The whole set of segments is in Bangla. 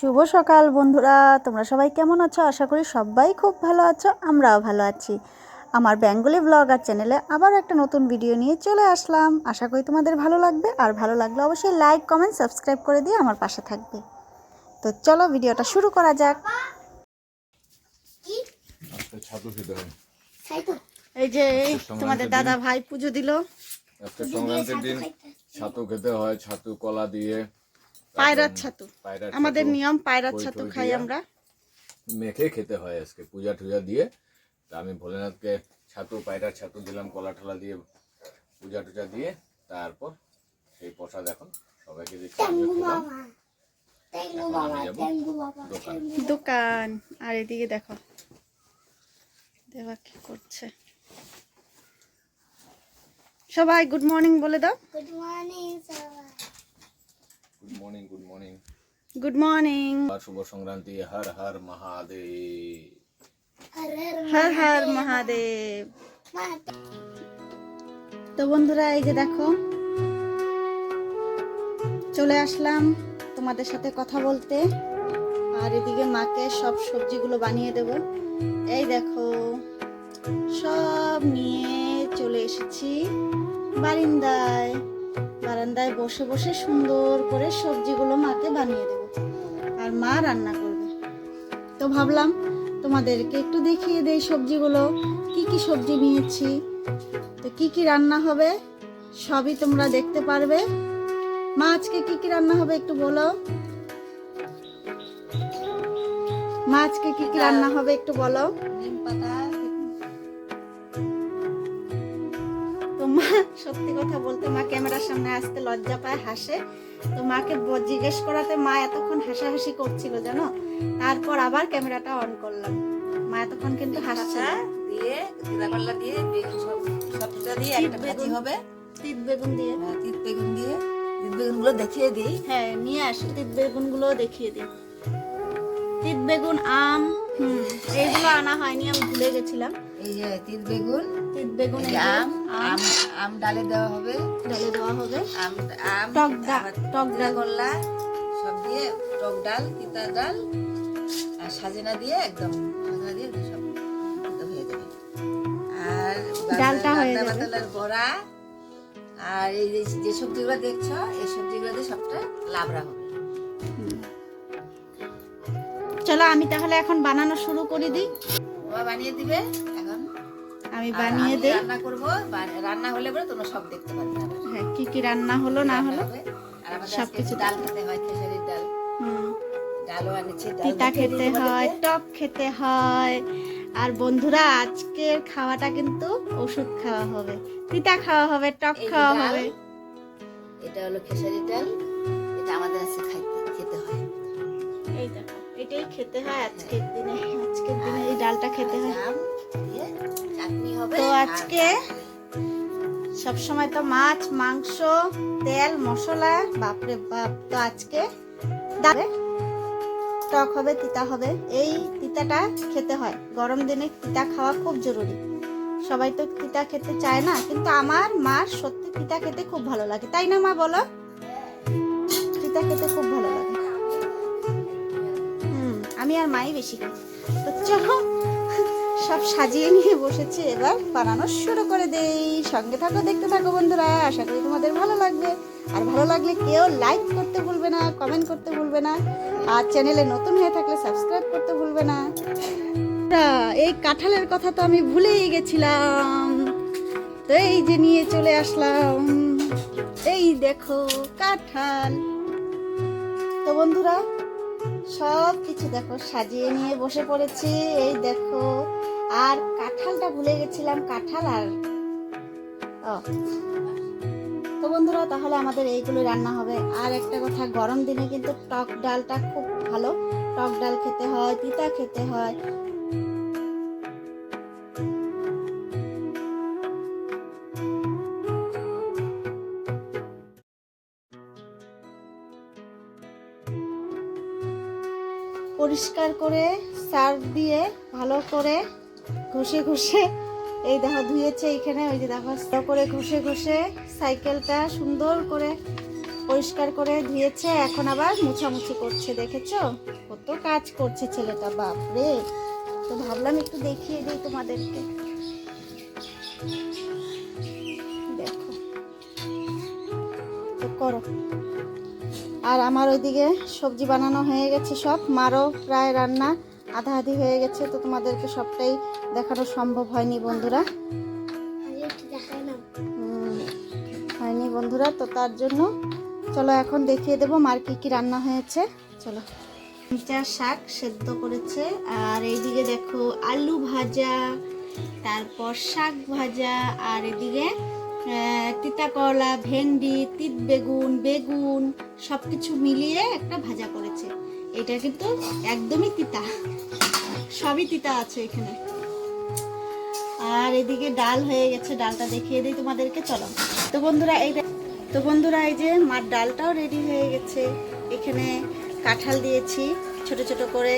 শুভ সকাল বন্ধুরা তোমরা সবাই কেমন আছো? আশা করি সবাই খুব ভালো আছো আমরাও ভালো আছি। আমার বেঙ্গলি ব্লগার চ্যানেলে আবার একটা নতুন ভিডিও নিয়ে চলে আসলাম। আশা করি তোমাদের ভালো লাগবে আর ভালো লাগলে অবশ্যই লাইক কমেন্ট সাবস্ক্রাইব করে দিয়ে আমার পাশে থাকবে। তো চলো ভিডিওটা শুরু করা যাক। এই যে তোমাদের দাদা ভাই পুজো দিল। সংক্রান্তির দিন ছাতু খেতে হয় ছাতু কলা দিয়ে। পায়রার ছাতু। আমাদের নিয়ম পায়রার ছাতু খাই আমরা। মেখে খেতে হয় আজকে পূজা টুজা দিয়ে। তা আমি ভোলেনাথকে ছাতু পায়রার ছাতু দিলাম কলা টলা দিয়ে পূজা টুজা দিয়ে। তারপর সেই প্রসাদ এখন সবাইকে দিচ্ছি দোকান। আর এদিকে দেখো দেবা কি করছে। সবাই গুড মর্নিং বলে দাও। গুড মর্নিং সবাই। Good morning good morning good morning শুভ সংক্রান্তি হর হর মহাদেব। হর হর মহাদেব। তো বন্ধুরা এই যে দেখো চলে আসলাম তোমাদের সাথে কথা বলতে। আর এদিকে মাকে সব সবজিগুলো বানিয়ে দেব। এই দেখো সব নিয়ে চলে এসেছি বারিন্দায়। বারান্দায় বসে বসে সুন্দর করে সবজিগুলো মাকে বানিয়ে দেব। আর মা রান্না করবে। তো ভাবলাম তোমাদেরকে একটু দেখিয়ে দেই সবজিগুলো। কি কি সবজি নিয়েছি? তো কি কি রান্না হবে? সবই তোমরা দেখতে পারবে। মা আজকে কি কি রান্না হবে একটু বলো? মা আজকে কি কি রান্না হবে একটু বলো? তো মা সত্যি কথা বলতে মা ক্যামেরার সামনে আসতে লজ্জা পায় হাসে। তো মাকে জিজ্ঞেস করাতে মা এতক্ষণ হাসাহাসি করছিল জানো? তারপর আবার ক্যামেরাটা অন করলাম। মা এতক্ষণ কিন্তু হাসছে। দিয়ে জিরাপাল্লা দিয়ে বেগুন সবটা দিয়ে একটা ভাজি হবে। তিত বেগুন দিয়ে। তিত বেগুন দিয়ে। তিত বেগুনগুলো দেখিয়ে দিই। হ্যাঁ নিয়ে আসো। তিত বেগুনগুলো দেখিয়ে দিই। তিত বেগুন আম হুম। এইগুলো আনা হয়নি আমি ভুলে গেছিলাম। এই যে তিত বেগুন বেগুন আম আম। আম ডালে দেওয়া হবে। ডালে দেওয়া হবে। আম আম টক ডাল টক ডাল করলা সব দিয়ে টক ডাল তিতা ডাল আর সাজনা দিয়ে একদম সাজনা দিয়ে সব হয়ে যাবে। আর ডালটা হয়ে যাবে। বাতালার বড়া আর এই যে সবজিগুলো দেখছ এই সবজিগুলো দিয়ে সবটা লাবড়া হবে। চলো আমি তাহলে এখন বানানো শুরু করে দিই বানিয়ে দিবে। আমি বানিয়ে দেই। রান্না করব রান্না হলে পরে তোমরা সব দেখতে আবার। হ্যাঁ কি কি রান্না হলো না হলো? আর আমাদের সব কিছু ডাল খেতে হয় খেসারির ডাল। হুম। ডালও আনেছি ডাল তিতা খেতে হয় টক খেতে হয়। আর বন্ধুরা আজকের খাওয়াটা কিন্তু ওষুধ খাওয়া হবে। তিতা খাওয়া হবে টক খাওয়া হবে। এটা হলো খেসারির ডাল এটা আমাদের আজকে খাইতে খেতে হয়। এই দেখো এটাই খেতে হয় আজকের দিনে। আজকের দিনে এই ডালটা খেতে হয়। আজকে সব সময় তো মাছ, মাংস, তেল, মশলা, বাপরে বাপ, তো আজকে টক হবে, তিতা হবে, এই তিতাটা খেতে হয়। গরম দিনে তিতা খাওয়া খুব জরুরি। সবাই তো তিতা খেতে চায় না, কিন্তু আমার মার সত্যি তিতা খেতে খুব ভালো লাগে। তাই না মা, বলো? তিতা খেতে খুব ভালো লাগে। হুম, আমি আর মাই বেশি খাই। তো চলো সব সাজিয়ে নিয়ে বসেছি। এবার বানানো শুরু করে দেই। সঙ্গে থাকো, দেখতে থাকো বন্ধুরা। আশা করি তোমাদের ভালো লাগবে। আর ভালো লাগলে কেউ লাইক করতে ভুলবে না কমেন্ট করতে ভুলবে না। আর চ্যানেলে নতুন হয়ে থাকলে সাবস্ক্রাইব করতে ভুলবে না। এই কাঁঠালের কথা তো আমি ভুলেই গেছিলাম। তো এই যে নিয়ে চলে আসলাম। এই দেখো কাঁঠাল। তো বন্ধুরা সব কিছু দেখো, সাজিয়ে নিয়ে বসে পড়েছি। এই দেখো আর কাঁঠালটা ভুলে গেছিলাম, কাঁঠাল আর ও। তো বন্ধুরা, তাহলে আমাদের এইগুলো রান্না হবে। আর একটা কথা, গরম দিনে কিন্তু টক ডালটা খুব ভালো। টক ডাল খেতে হয়, তিতা খেতে হয়। পরিষ্কার করে সার্ফ দিয়ে ভালো করে ঘষে ঘষে। এই দেখো, ধুয়েছে এখানে, ওই যে দেখো করে ঘষে ঘষে সাইকেলটা সুন্দর করে পরিষ্কার করে ধুয়েছে। এখন আবার মুছামুছি করছে, দেখেছ? কত কাজ করছে ছেলেটা বাপ রে তো ভাবলাম একটু দেখিয়ে দিই তোমাদেরকে। দেখো। তো করো। আর আমার ওইদিকে সবজি বানানো হয়ে গেছে সব। মারও প্রায় রান্না আধা আধি হয়ে গেছে, তো তোমাদেরকে সবটাই দেখানো সম্ভব হয়নি বন্ধুরা। হয়নি বন্ধুরা তো তার জন্য চলো এখন দেখিয়ে দেবো মার কি কি রান্না হয়েছে। চলো। মিটা শাক সেদ্ধ করেছে আর এইদিকে দেখো আলু ভাজা তারপর শাক ভাজা আর এদিকে তিতা করলা ভেন্ডি তিত বেগুন বেগুন সব কিছু মিলিয়ে একটা ভাজা করেছে। এটা কিন্তু একদমই তিতা সবই তিতা আছে এখানে। আর এদিকে ডাল হয়ে গেছে, ডালটা দেখিয়ে দিই তোমাদেরকে, চলো। তো বন্ধুরা, এই তো বন্ধুরা, এই যে মার ডালটাও রেডি হয়ে গেছে। এখানে কাঁঠাল দিয়েছি, ছোট ছোট করে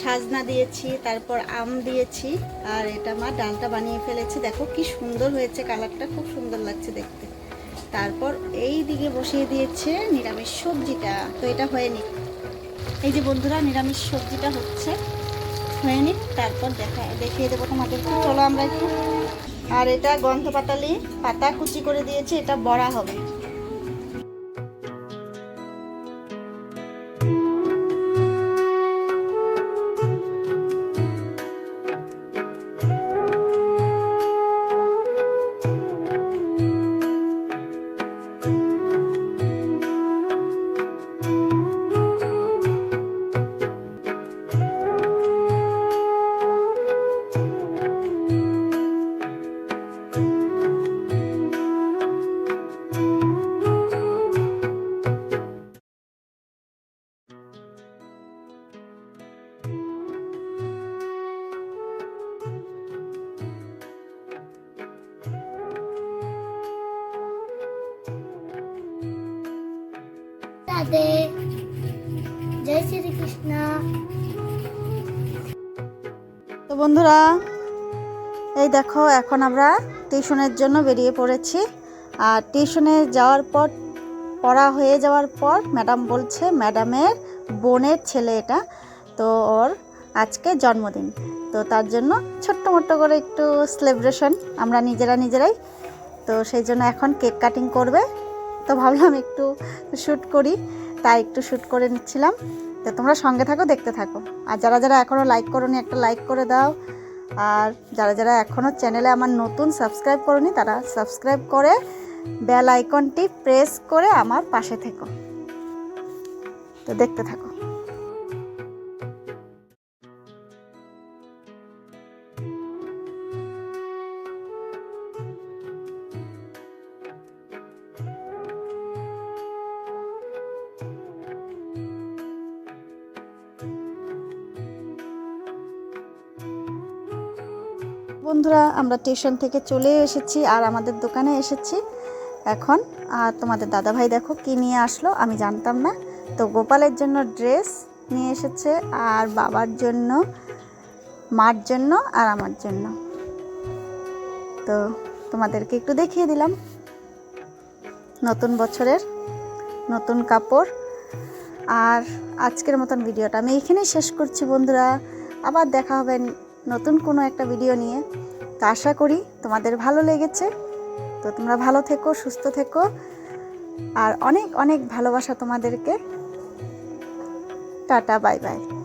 সাজনা দিয়েছি, তারপর আম দিয়েছি, আর এটা মা ডালটা বানিয়ে ফেলেছে। দেখো কি সুন্দর হয়েছে কালারটা, খুব সুন্দর লাগছে দেখতে। তারপর এই দিকে বসিয়ে দিয়েছে নিরামিষ সবজিটা। তো এটা হয়নি। এই যে বন্ধুরা, নিরামিষ সবজিটা হচ্ছে। হয়নি তারপর দেখা দেখিয়ে দেবো তোমাদেরকে। চলো আমরা একটু আর এটা গন্ধ পাতালি পাতা কুচি করে দিয়েছি, এটা বড়া হবে। রাধে। জয় শ্রীকৃষ্ণ। তো বন্ধুরা, এই দেখো, এখন আমরা টিউশনের জন্য বেরিয়ে পড়েছি। আর টিউশনে যাওয়ার পর, পড়া হয়ে যাওয়ার পর ম্যাডাম বলছে, ম্যাডামের বোনের ছেলে এটা। তো ওর আজকে জন্মদিন। তো তার জন্য ছোট্ট মোট্ট করে একটু সেলিব্রেশন আমরা নিজেরা নিজেরাই। তো সেই জন্য এখন কেক কাটিং করবে। তো ভাবলাম একটু শ্যুট করি, তাই একটু শ্যুট করে নিচ্ছিলাম। তো তোমরা সঙ্গে থাকো, দেখতে থাকো। আর যারা যারা এখনও লাইক করোনি, একটা লাইক করে দাও। আর যারা যারা এখনও চ্যানেলে আমার নতুন সাবস্ক্রাইব করোনি, তারা সাবস্ক্রাইব করে বেল আইকনটি প্রেস করে আমার পাশে থেকো। তো দেখতে থাকো। বন্ধুরা, আমরা স্টেশন থেকে চলে এসেছি আর আমাদের দোকানে এসেছি। এখন, আর তোমাদের দাদাভাই দেখো কি নিয়ে আসলো, আমি জানতাম না। তো গোপালের জন্য ড্রেস নিয়ে এসেছে আর বাবার জন্য, মার জন্য আর আমার জন্য। তো তোমাদেরকে একটু দেখিয়ে দিলাম। নতুন বছরের নতুন কাপড়। আর আজকের মতন ভিডিওটা আমি এখানেই শেষ করছি বন্ধুরা। আবার দেখা হবে নতুন কোনো একটা ভিডিও নিয়ে। তো আশা করি তোমাদের ভালো লেগেছে। তো তোমরা ভালো থেকো, সুস্থ থেকো। আর অনেক অনেক ভালোবাসা তোমাদেরকে। Tata, bye bye.